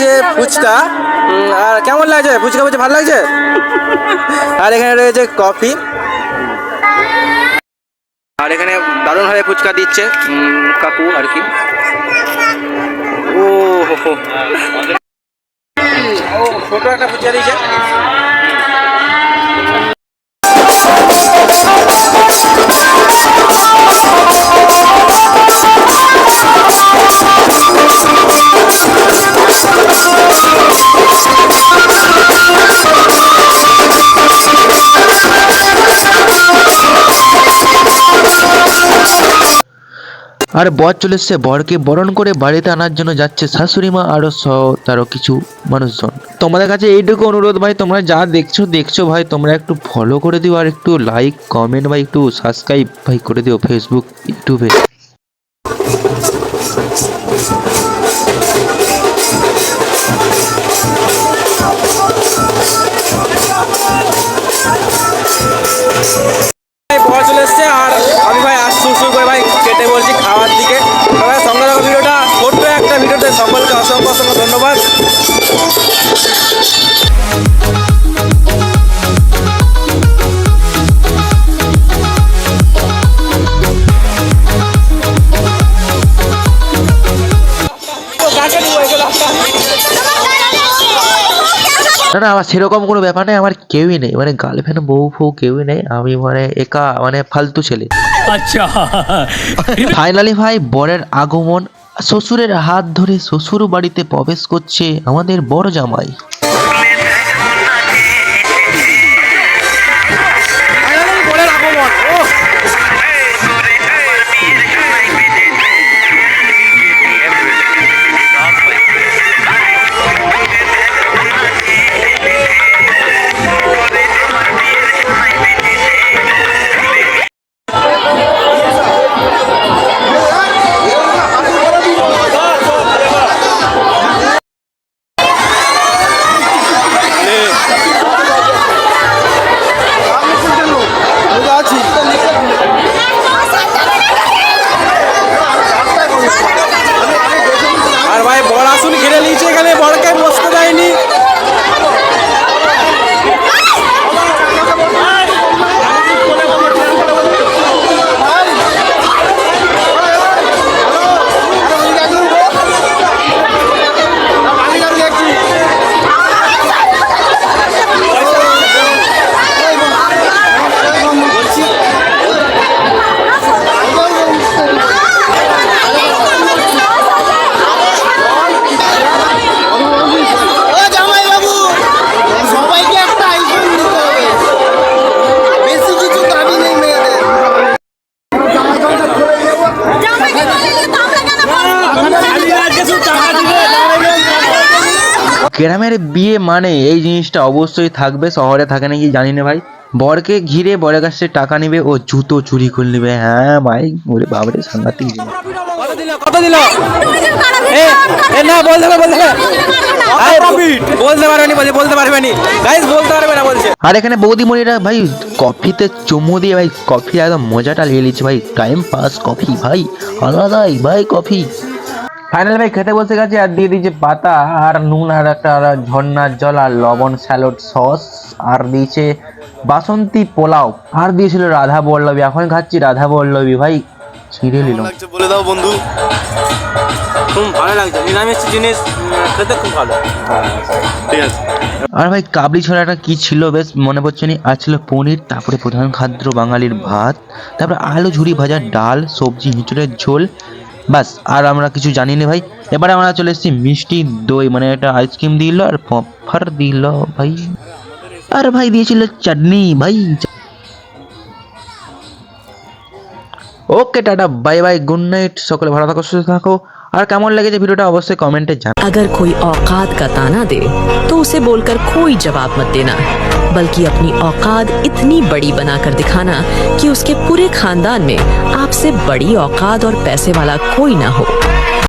রয়েছে ফুচকা। আর কেমন লাগছে? ফুচকা ফুচকা ভালো লাগছে? আর এখানে রয়েছে কফি। আর এখানে দারুণভাবে ফুচকা দিচ্ছে কাকু আর কি। ও হো হো। ও ছোট একটা ফুচকা দিয়েছে। আর বর চলে এসছে, বরকে বরণ করে বাড়িতে আনার জন্য যাচ্ছে শাশুড়ি মা আরও সহ তারও কিছু মানুষজন। তোমাদের কাছে এইটুকু অনুরোধ ভাই, তোমরা যা দেখছ দেখছ ভাই, তোমরা একটু ফলো করে দিও আর একটু লাইক কমেন্ট বা একটু সাবস্ক্রাইব ভাই করে দিও ফেসবুক ইউটিউবে না না আমার সেরকম কোনো ব্যাপার নেই আমার কেউই নেই মানে গার্লফ্রেন্ড বউ ফৌ কেউই নেই আমি মানে একা মানে ফালতু ছেলে। আচ্ছা। ফাইনালি ভাই বরের আগমন শ্বশুরের হাত ধরে শ্বশুর বাড়িতে প্রবেশ করছে আমাদের বড় জামাই। গ্রামের বিয়ে মানে এই জিনিসটা অবশ্যই থাকবে শহরে থাকে নাকি জানি না ভাই। বরকে ঘিরে বরের কাছে টাকা নেবে ও জুতো চুরি করে নেবে। হ্যাঁ ভাই ওরে বাবারে সাংঘাতিক কত দিল এ না বলতে বলছে বলতে গাইস বলতে পারবে না বলছে। আর এখানে বৌদিমণিরা ভাই কফিতে চুমু দিয়ে ভাই কফি একদম মজাটা নিয়ে নিচ্ছে ভাই। টাইম পাস কফি ভাই। আলাদাই ভাই কফি। ফাইনাল ভাই খেতে বসে গেছে আর দিয়ে দিয়েছে পাতা আর নুন আর একটা আর ঝর্ণার জল আর লবণ স্যালোড সস আর দিয়েছে বাসন্তী পোলাও আর দিয়েছিল রাধা বল্লভী। এখন খাচ্ছি রাধা বল্লভী। ভাই ছিঁড়ে লাগছে বলে দাও বন্ধু। খুব ভালো লাগছে। নিরামিষ জিনিস খেতে খুব ভালো। ঠিক আছে। আর ভাই কাবলি ছোলাটা কি ছিল বেশ মনে পড়ছে নি? আর ছিল পনির তারপরে প্রধান খাদ্য বাঙালির ভাত তারপরে আলু ঝুরি ভাজা ডাল সবজি হিঁচড়ের ঝোল বাস আর আমরা কিছু জানি না ভাই এবারে আমরা চলে এসেছি মিষ্টি দই মানে একটা আইসক্রিম দিল আর পফার দিল ভাই আর ভাই দিয়েছিল চাটনি ভাই okay tata bye bye good night সকলে ভালো থাকো সুস্থ থাকো আর কেমন লেগেছে ভিডিওটা অবশ্যই কমেন্টে জানাও अगर कोई औकात का ताना दे तो उसे बोलकर कोई जवाब मत देना बल्कि अपनी औकात इतनी बड़ी बनाकर दिखाना कि उसके पूरे खानदान में आपसे बड़ी औकात और पैसे वाला कोई ना हो।